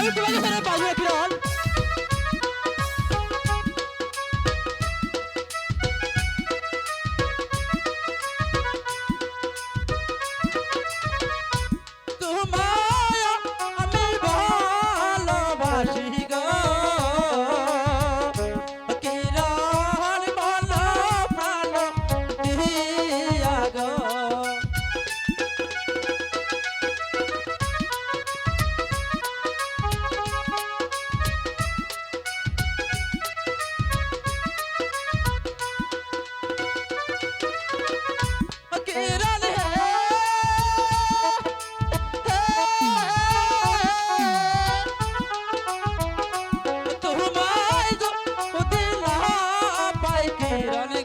আমি তোমাকে ছেড়ে বাঁচবো না, Hallelujah.